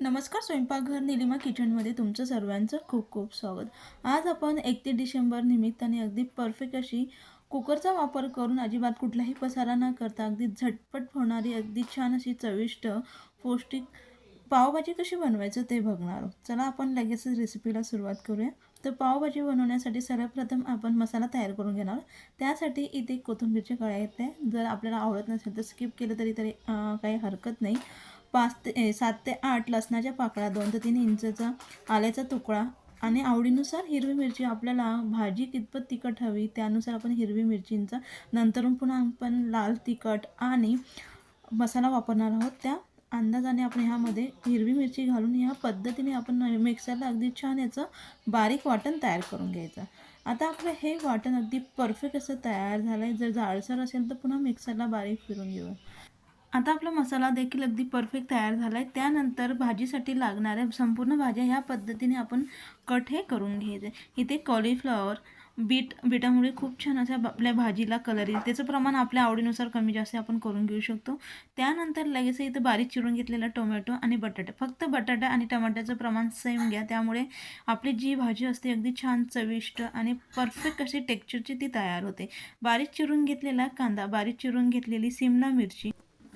नमस्कार स्वयंपाकघर निलिमा किचनमध्ये तुमचं सर्वांचं खूप खूप स्वागत. आज आपण एकतीस डिसेंबर निमित्ताने अगदी परफेक्ट अशी कुकरचा वापर करून अजिबात कुठलाही पसारा न करता अगदी झटपट होणारी अगदी छान अशी चविष्ट पौष्टिक पावभाजी कशी बनवायचं ते बघणार आहोत. चला आपण लगेचच रेसिपीला सुरुवात करूया. तर पावभाजी बनवण्यासाठी सर्वप्रथम आपण मसाला तयार करून घेणार त्यासाठी इथे कोथिंबीरच्या कळ्या येते जर आपल्याला आवडत नसेल तर स्किप केलं तरी तरी काही हरकत नाही. पाच ते ए, सात ते आठ लसणाच्या पाकळ्या दोन ते तीन इंचचा आल्याचा तुकडा आणि आवडीनुसार हिरवी मिरची आपल्याला भाजी कितपत तिखट हवी त्यानुसार आपण हिरवी मिरचींचा नंतरून पुन्हा आपण लाल तिखट आणि मसाला वापरणार आहोत. त्या अंदाजाने आपण ह्यामध्ये हिरवी मिरची घालून ह्या पद्धतीने आपण मिक्सरला अगदी छान याचं बारीक वाटण तयार करून घ्यायचं. आता आपलं हे वाटण अगदी परफेक्ट असं तयार झालं आहे जर जाडसर असेल तर पुन्हा मिक्सरला बारीक फिरून घेऊ आता आपला मसाला देखील अगदी परफेक्ट तयार झाला आहे त्यानंतर भाजीसाठी लागणाऱ्या संपूर्ण भाज्या ह्या पद्धतीने आपण कट हे करून घ्यायचे. इथे कॉलीफ्लॉवर बीट बीटामुळे खूप छान अशा आपल्या भाजीला कलर येईल. त्याचं प्रमाण आपल्या आवडीनुसार कमी जास्त आपण करून घेऊ शकतो. त्यानंतर लगेच इथं बारीक चिरून घेतलेला टोमॅटो आणि बटाटे. फक्त बटाटा आणि टमाट्याचं प्रमाण सेम घ्या. त्यामुळे आपली जी भाजी असते अगदी छान चविष्ट आणि परफेक्ट अशी टेक्स्चरची ती तयार होते. बारीक चिरून घेतलेला कांदा बारीक चिरून घेतलेली सिमला मिरची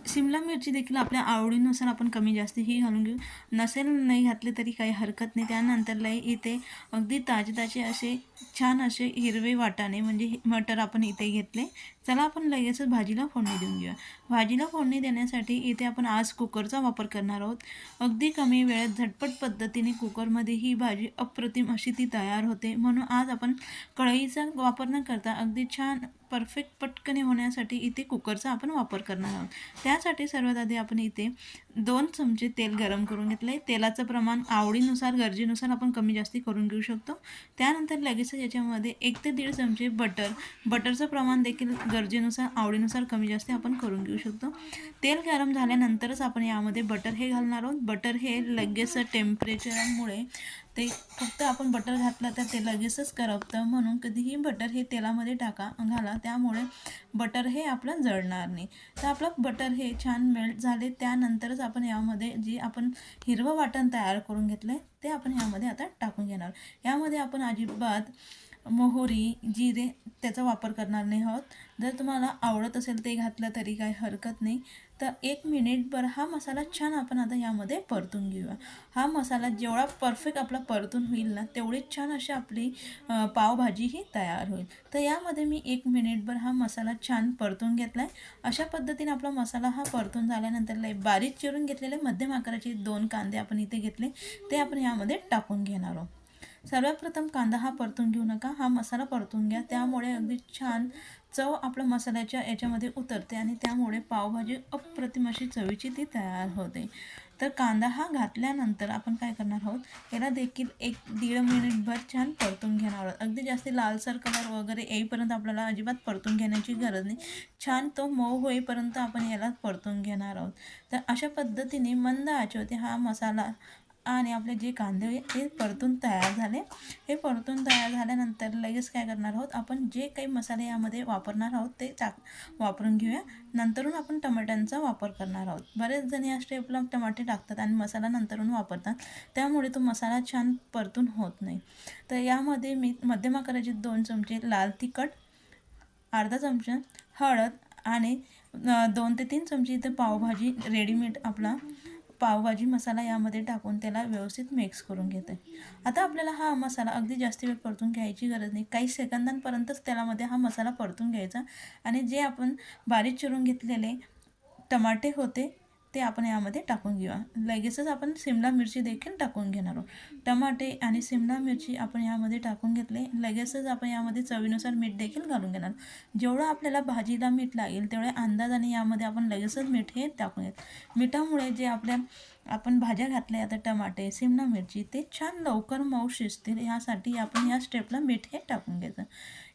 सिमला मिरची देखील आपल्या आवडीनुसार आपण कमी जास्त ही घालून घेऊ. नसेल नाही घातले तरी काही हरकत नाही. त्यानंतर लई इथे अगदी ताजे ताजे असे छान असे हिरवे वाटाणे म्हणजे हे मटर आपण इथे घेतले. चला आपण लगेचच भाजीला फोडणी देऊन घेऊया. भाजीला फोडणी देण्यासाठी इथे आपण आज कुकरचा वापर करणार आहोत. अगदी कमी वेळेत झटपट पद्धतीने कुकरमध्ये ही भाजी अप्रतिम अशी ती तयार होते. म्हणून आज आपण कढईचा वापर न करता अगदी छान परफेक्ट पटकने होण्यासाठी इथे कुकरचा आपण वापर करणार आहोत. त्यासाठी सर्वात आधी आपण इथे दोन चमचे तेल गरम करून घेतलं आहे तेलाचं प्रमाण आवडीनुसार गरजेनुसार आपण कमी जास्ती करून घेऊ शकतो. त्यानंतर लगेचच याच्यामध्ये एक ते दीड चमचे बटर. बटरचं प्रमाण देखील गरजेनुसार आवडीनुसार कमी जास्ती आपण करून घेऊ शकतो. तेल गरम झाल्यानंतरच आपण यामध्ये बटर हे घालणार आहोत. बटर हे लगेच टेम्परेचरमुळे ते फक्त आपण बटर घातलं तर ते लगेचच करपतं. म्हणून कधीही बटर हे तेलामध्ये टाका घाला. त्यामुळे बटर हे आपलं जळणार नाही. तर आपलं बटर हे छान मेल्ट झाले. त्यानंतरच आपण यामध्ये जी आपण हिरवं वाटण तयार करून घेतलं आहे ते आपण यामध्ये आता टाकून घेणार यामध्ये आपण अजिबात मोहरी जिरे त्याचा वापर करणार नाही आहोत. जर तुम्हाला आवडत असेल ते घातलं तरी काही हरकत नाही. तर एक मिनिटभर हा मसाला छान आपण आता यामध्ये परतून घेऊया. हा मसाला जेवढा परफेक्ट आपला परतून होईल ना तेवढीच छान अशी आपली पावभाजी ही तयार होईल. तर यामध्ये मी एक मिनिटभर हा मसाला छान परतून घेतला आहे अशा पद्धतीने आपला मसाला हा परतून झाल्यानंतर लय बारीक चिरून घेतलेले मध्यम आकाराचे दोन कांदे आपण इथे घेतले. ते आपण यामध्ये टाकून घेणार आहोत. सर्वात प्रथम कांदा हा परतून घेऊ नका. हा मसाला परतून घ्या. त्यामुळे अगदी छान चव आपल्या मसाल्याच्या याच्यामध्ये उतरते आणि त्यामुळे पावभाजी अप्रतिम अशी चवीची ती तयार होते. तर कांदा हा घातल्यानंतर आपण काय करणार आहोत? याला देखील एक दीड मिनिटभर छान परतून घेणार आहोत. अगदी जास्त लालसर कलर वगैरे येईपर्यंत आपल्याला अजिबात परतून घेण्याची गरज नाही. छान तो मऊ होईपर्यंत आपण याला परतून घेणार आहोत. तर अशा पद्धतीने मंद आचेवरती हा मसाला आणि आपले जे कांदे ते परतून तयार झाले हे परतून तयार झाल्यानंतर लगेच काय करणार आहोत आपण जे काही मसाले यामध्ये वापरणार आहोत ते चाक वापरून घेऊया. नंतरून आपण टमाट्यांचा वापर करणार आहोत. बरेच जण या स्टेपला टमाटे टाकतात आणि मसाला नंतरून वापरतात. त्यामुळे तो मसाला छान परतून होत नाही. तर यामध्ये मी मध्यम आकाराचे दोन चमचे लाल तिखट अर्धा चमचा हळद आणि दोन ते तीन चमचे इथे पावभाजी रेडीमेड आपला पावभाजी मसाला यामध्ये टाकून त्याला व्यवस्थित मिक्स करून घेते. आता आपल्याला हा मसाला अगदी जास्त वेळ परतून घ्यायची गरज नाही. काही सेकंदांपर्यंतच त्यालामध्ये हा मसाला परतून घ्यायचा. आणि जे आपण बारीक चिरून घेतलेले टमाटे होते ते आपण यामध्ये टाकून घेऊया. लगेचच आपण सिमला मिरची देखील टाकून घेणार आहोत. टमाटे आणि सिमला मिरची आपण यामध्ये टाकून घेतले. लगेचच आपण यामध्ये चवीनुसार मीठ देखील घालून घेणार. जेवढं आपल्याला भाजीला मीठ लागेल तेवढ्या अंदाजाने यामध्ये आपण लगेचच मीठ हे टाकून घेत. मिठामुळे जे आपल्या आपण भाज्या घातल्या आता टमाटे सिमला मिरची ते छान लवकर मऊ शिजतील. यासाठी आपण या स्टेपला मीठ हे टाकून घ्यायचं.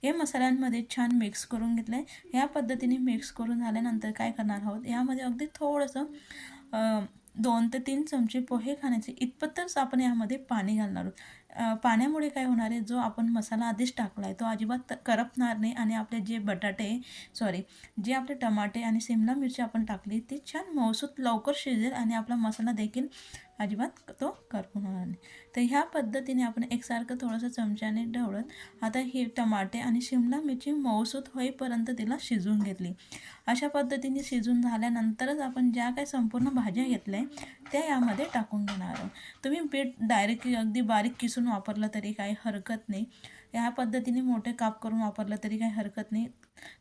हे मसाल्यांमध्ये छान मिक्स करून घेतलं आहे या पद्धतीने मिक्स करून झाल्यानंतर काय करणार आहोत? यामध्ये अगदी थोडंसं दोन ते तीन चमचे पोहे खाण्याचे इतपतच आपण यामध्ये पाणी घालणार आहोत. पाण्यामुळे काय होणार आहे? जो आपण मसाला आधीच टाकला आहे तो अजिबात करपणार नाही आणि आपले जे बटाटे सॉरी जे आपले टमाटे आणि शिमला मिरची आपण टाकली ती छान मौसूत लवकर शिजेल आणि आपला मसाला देखील अजिबात तो करपून होणार नाही. तर ह्या पद्धतीने आपण एकसारखं थोडंसं चमच्याने ढवळत आता हे टमाटे आणि शिमला मिरची मऊसूत होईपर्यंत तिला शिजवून घेतली. अशा पद्धतीने शिजून झाल्यानंतरच आपण ज्या काही संपूर्ण भाज्या घेतल्या त्या यामध्ये टाकून घेणार आहोत. तुम्ही पीठ डायरेक्ट अगदी बारीक किसून वापरलं तरी काही हरकत नाही. ह्या पद्धतीने मोठे काप करून वापरलं तरी काही हरकत नाही.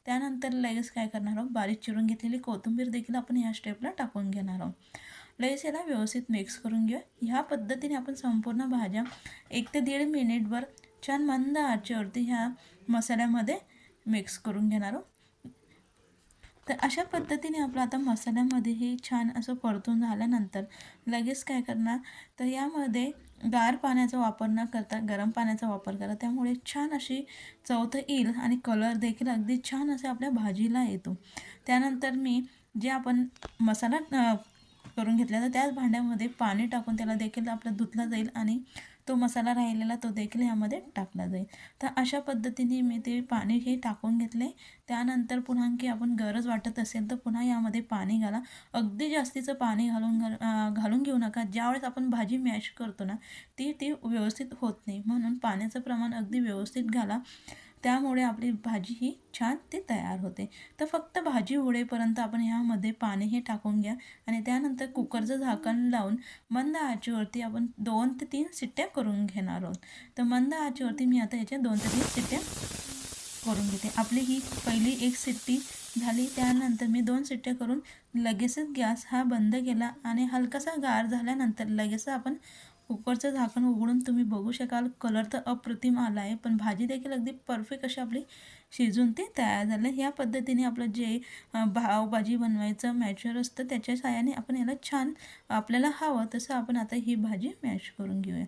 त्यानंतर लगेच काय करणार आहोत? बारीक चिरून घेतलेली कोथिंबीर देखील आपण ह्या स्टेपला टाकून घेणार आहोत. लगेच याला व्यवस्थित मिक्स करून घेऊ ह्या पद्धतीने आपण संपूर्ण भाज्या एक ते दीड मिनिटभर छान मंद आचेवरती ह्या मसाल्यामध्ये मिक्स करून घेणार आहोत. तर अशा पद्धतीने आपलं आता मसाल्यामध्ये हे छान असं परतून झाल्यानंतर लगेच काय करणार? तर यामध्ये गार पाण्याचा वापर न करता गरम पाण्याचा वापर करा. त्यामुळे छान अशी चवथ येईल आणि कलर देखील अगदी छान असे आपल्या भाजीला येतो. त्यानंतर मी जे आपण मसाला करून घेतला तर त्याच भांड्यामध्ये पाणी टाकून त्याला देखील आपलं धुतलं जाईल आणि तो मसाला राहिलेला तो देखील यामध्ये टाकला जाईल. तर अशा पद्धतीने मी ते पाणी हे टाकून घेतले. त्यानंतर पुन्हा आणखी आपण गरज वाटत असेल तर पुन्हा यामध्ये पाणी घाला. अगदी जास्तीचं पाणी घालून घाल घालून घेऊ नका. ज्यावेळेस आपण भाजी मॅश करतो ना ती ती व्यवस्थित होत नाही. म्हणून पाण्याचं प्रमाण अगदी व्यवस्थित घाला. त्यामुळे आपली भाजी ही छान ती तयार होते. तर फक्त भाजी उडेपर्यंत आपण ह्यामध्ये पाणी हे टाकून घ्या आणि त्यानंतर कुकरचं झाकण लावून मंद आचेवरती आपण दोन ते तीन शिट्ट्या करून घेणार आहोत. तर मंद आचेवरती मी आता याच्या दोन ते तीन शिट्ट्या करून घेते. आपली ही पहिली एक सिट्टी झाली. त्यानंतर मी दोन सिट्ट्या करून लगेचच गॅस हा बंद केला आणि हलकासा गार झाल्यानंतर लगेच आपण कुकरचं झाकण उघडून तुम्ही बघू शकाल. कलर तर अप्रतिम आला आहे पण भाजी देखील अगदी परफेक्ट अशी आपली शिजून ते तयार झालं. ह्या पद्धतीने आपलं जे भावभाजी बनवायचं मॅचर असतं त्याच्या साहाय्याने आपण याला छान आपल्याला हवं तसं आपण आता ही भाजी मॅश करून घेऊया.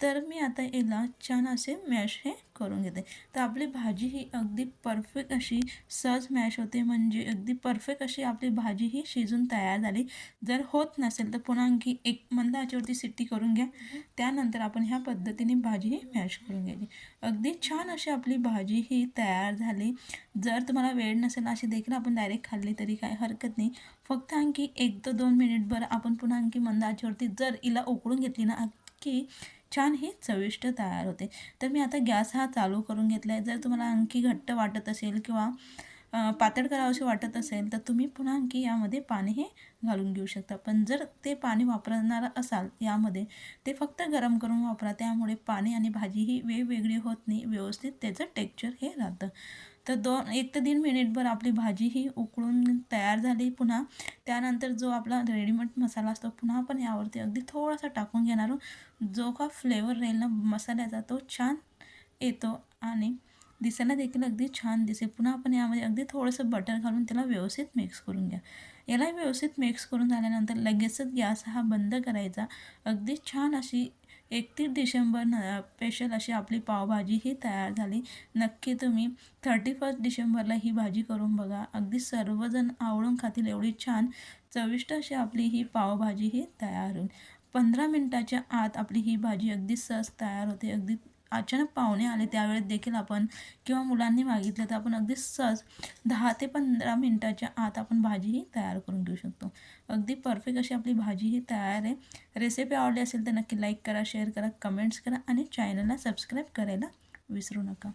तर मी आता याला छान असे मॅश हे करून घेते. तर आपली भाजी ही अगदी परफेक्ट अशी सहज मॅश होते. म्हणजे अगदी परफेक्ट अशी आपली भाजी ही शिजून तयार झाली. जर होत नसेल तर पुन्हा आणखी एक मंद आचेवरती सिट्टी करून घ्या. त्यानंतर आपण ह्या पद्धतीने भाजी ही मॅश करून घ्यायची. अगदी छान अशी आपली भाजी ही तयार झाली. जर तुम्हाला वेळ नसेल अशी देखील आपण डायरेक्ट खाल्ली तरी काय हरकत नाही. फक्त आणखी एक ते दोन मिनिटभर आपण पुन्हा आणखी मंद आचेवरती जर हिला उकळून घेतली ना की छान हे चविष्ट तयार होते. तर मी आता गॅस हा चालू करून घेतला आहे जर तुम्हाला आणखी घट्ट वाटत असेल किंवा पातळ करावंसे वाटत असेल तर तुम्ही पुन्हा आणखी यामध्ये पाणी हे घालून घेऊ शकता. पण जर ते पाणी वापरणार असाल यामध्ये ते फक्त गरम करून वापरा. त्यामुळे पाणी आणि भाजी ही वेगवेगळी होत नाही व्यवस्थित त्याचं टेक्चर हे राहतं. तर दोन एक ते दीड मिनिटभर आपली भाजी ही उकळून तयार झाली पुन्हा. त्यानंतर जो आपला रेडीमेड मसाला असतो पुन्हा आपण यावरती अगदी थोडासा टाकून घेणार जो का फ्लेवर राहील ना मसाल्याचा तो छान येतो आणि दिसायला देखील अगदी छान दिसेल. पुन्हा आपण यामध्ये अगदी थोडंसं बटर घालून त्याला व्यवस्थित मिक्स करून घ्या. याला व्यवस्थित मिक्स करून झाल्यानंतर लगेचच गॅस हा बंद करायचा. अगदी छान अशी एकतीस डिसेंबर न स्पेशल अशी आपली पावभाजी ही तयार झाली. नक्की तुम्ही थर्टी फर्स्ट डिसेंबरला ही भाजी करून बघा. अगदी सर्वजण आवडून खातील एवढी छान चविष्ट अशी आपली ही पावभाजी ही तयार होईल. पंधरा मिनटाच्या आत आपली ही भाजी अगदी सहज तयार होते. अगदी अचानक पाहुणे आले त्यावेळेस देखील आपण किंवा मुलांनी मागितलं तर आपण अगदी सहज दहा ते पंधरा मिनटाच्या आत आपण भाजीही तयार करून घेऊ शकतो. अगदी परफेक्ट अशी आपली भाजी ही तयार आहे. रेसिपी आवडली असेल तर नक्की लाईक करा शेअर करा कमेंट्स करा आणि चॅनलला सबस्क्राईब करायला विसरू नका.